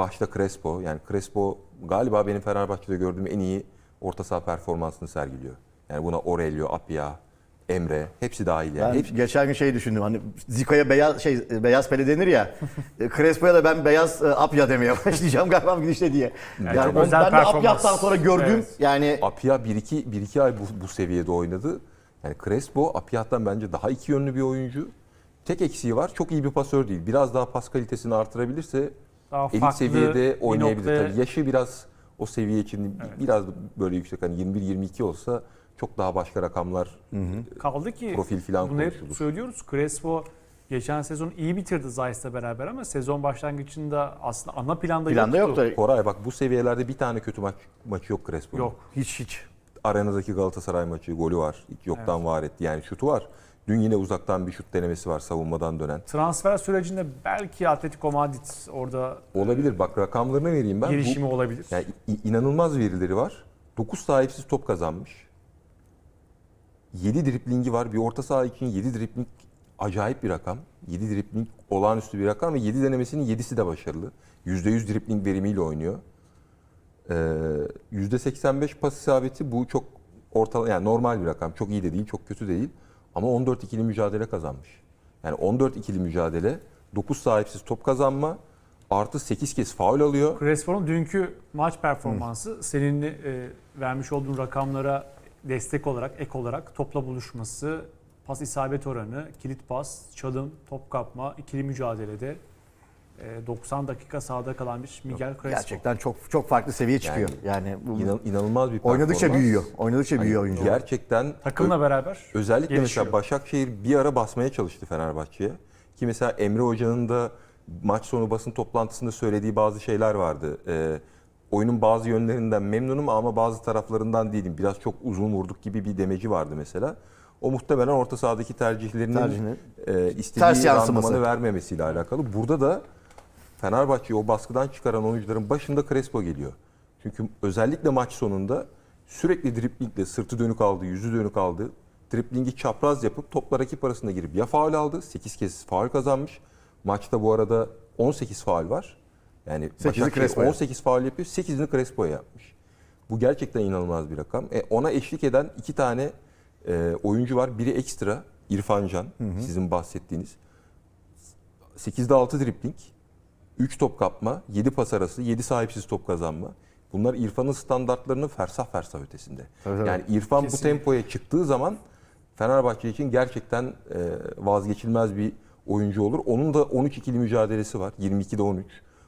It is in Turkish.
başta Crespo. Yani Crespo galiba benim Fenerbahçe'de gördüğüm en iyi orta saha performansını sergiliyor. Yani buna Aurelio, Apia, Emre hepsi dahil yani. Ben Hepsi- geçen gün şey düşündüm. Hani Zico'ya beyaz şey beyaz pele denir ya. e, Crespo'ya da ben beyaz e, Apya demeye başlayacağım galiba bu gidişle diye. Yani, on- özel ben de. Apya'dan sonra gördüm. Evet. Yani Apia 1-2 1-2 ay bu, bu seviyede oynadı. Yani Crespo Apia'dan bence daha iki yönlü bir oyuncu. Tek eksiği var. Çok iyi bir pasör değil. Biraz daha pas kalitesini artırabilirse Daha elit farklı seviyede bir oynayabilir. noktaya- Tabii yaşı biraz o seviye için biraz böyle yüksek hani 21-22 olsa çok daha başka rakamlar Kaldı ki Profil falan bunu hep söylüyoruz. Crespo geçen sezon iyi bitirdi Zayt'la beraber ama sezon başlangıcında aslında ana planda, planda yoktu. yoktu. Koray bak bu seviyelerde bir tane kötü maç maçı yok Crespo'nun. Yok. Hiç hiç. Arenadaki Galatasaray maçı golü var. Yoktan var etti. Yani şutu var. Dün yine uzaktan bir şut denemesi var savunmadan dönen. Transfer sürecinde belki Atletico Madrid orada Olabilir. Bak rakamlarını vereyim ben. Bu- girişimi olabilir. Yani inanılmaz verileri var. 9 sahipsiz top kazanmış. 7 driplingi var. Bir orta saha için 7 dripling acayip bir rakam. 7 dripling olağanüstü bir rakam ve 7 denemesinin 7'si de başarılı. %100 dripling verimiyle oynuyor. Ee, %85 pas isabeti bu çok ortalama yani normal bir rakam. Çok iyi de değil, çok kötü de değil. Ama 14 ikili mücadele kazanmış. Yani 14 ikili mücadele, 9 sahipsiz top kazanma, artı 8 kez faul alıyor. Crespo'nun dünkü maç performansı senin e, vermiş olduğun rakamlara destek olarak, ek olarak topla buluşması, pas isabet oranı, kilit pas, çalım, top kapma, ikili mücadelede 90 dakika sahada kalan bir Miguel Crespo. Gerçekten çok çok farklı seviye çıkıyor. Yani, bu İnan, inanılmaz bir oynadıkça performans. büyüyor. Oynadıkça Hani büyüyor oyuncu. Gerçekten Takımla beraber özellikle gelişiyor. mesela Başakşehir bir ara basmaya çalıştı Fenerbahçe'ye. Ki mesela Emre Hoca'nın da maç sonu basın toplantısında söylediği bazı şeyler vardı. Ee, oyunun bazı yönlerinden memnunum ama bazı taraflarından değilim. Biraz çok uzun vurduk gibi bir demeci vardı mesela. O muhtemelen orta sahadaki tercihlerinin Tercihini. e, istediği Ters randımanı vermemesiyle alakalı. Burada da Fenerbahçe'yi o baskıdan çıkaran oyuncuların başında Crespo geliyor. Çünkü özellikle maç sonunda sürekli driplingle sırtı dönük aldı, yüzü dönük aldı. Driplingi çapraz yapıp topla rakip arasında girip ya faul aldı, 8 kez faul kazanmış. Maçta bu arada 18 faul var. Yani Başakşehir Crespo'ya. 18 faul yapıyor, 8'ini Crespo'ya yapmış. Bu gerçekten inanılmaz bir rakam. E, ona eşlik eden iki tane e, oyuncu var. Biri ekstra, İrfan Can, sizin bahsettiğiniz. 8'de 6 dripling, 3 top kapma, 7 pas arası, 7 sahipsiz top kazanma. Bunlar İrfan'ın standartlarının fersah fersah ötesinde. Tabii. Yani İrfan Kesinlikle. bu tempoya çıktığı zaman Fenerbahçe için gerçekten e, vazgeçilmez bir oyuncu olur. Onun da 13 ikili mücadelesi var. 22'de 13.